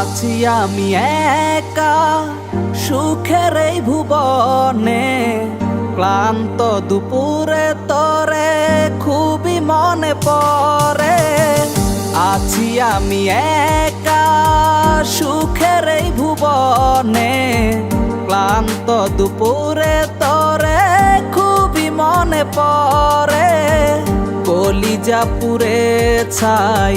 আছি আমি একা সুখের এই ভুবনে, ক্লান্ত দুপুরে তরে খুবই মনে পড়ে। আছি আমি একা সুখের এই ভুবনে, ক্লান্ত দুপুরে তরে খুবই মনে পড়ে। কলিজা পুরে ছাই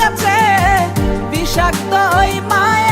কাছে বিষাক্ত ওই মায়ার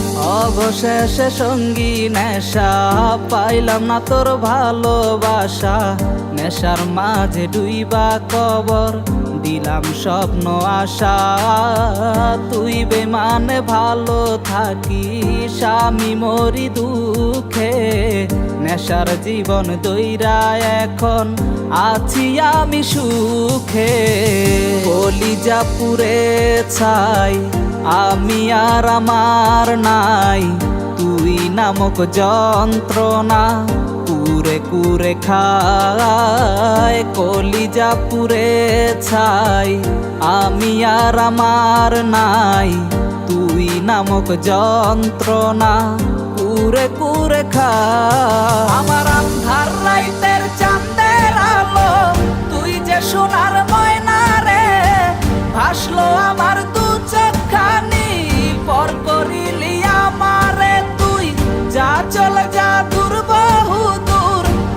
অবশেষে সঙ্গী নেশা পাইলাম না তোর ভালোবাসা। নেশার মাঝে ডুইবা কবর। দিলাম স্বপ্ন আশা। তুই বেমান ভালো থাকি আমি মরি দুঃখে। নেশার জীবন দইরা এখন আছি আমি সুখে। কলিজা পুরে ছাই, আমি আর আমার নাই। তুই নামক যন্ত্রণা কুরে কুরে খায়, কলিজা পুরে ছাই। আমি আর আমার নাই, তুই নামক যন্ত্রণা কুরে কুরে খা আমার আন্ধার রাইতের চাঁদের আলো, তুই যে সোনার ময়না রে, ভাসলো আমার দু চোখানি পর করিলি আমারে তুই। যা চলে যা দূর বহু দূর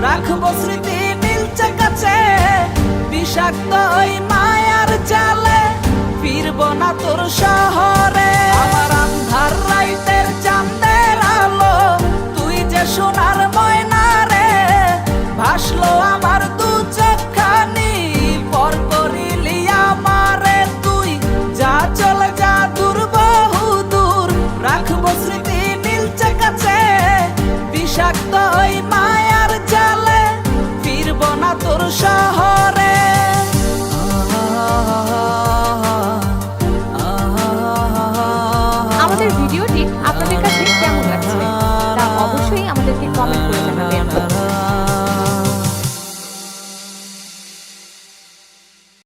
রাখব স্মৃতি নীলচে কাছে। বিষাক্ত মায়ার জালে ফিরব না তোর শহরে। ก็ไม่คุยกันเรียน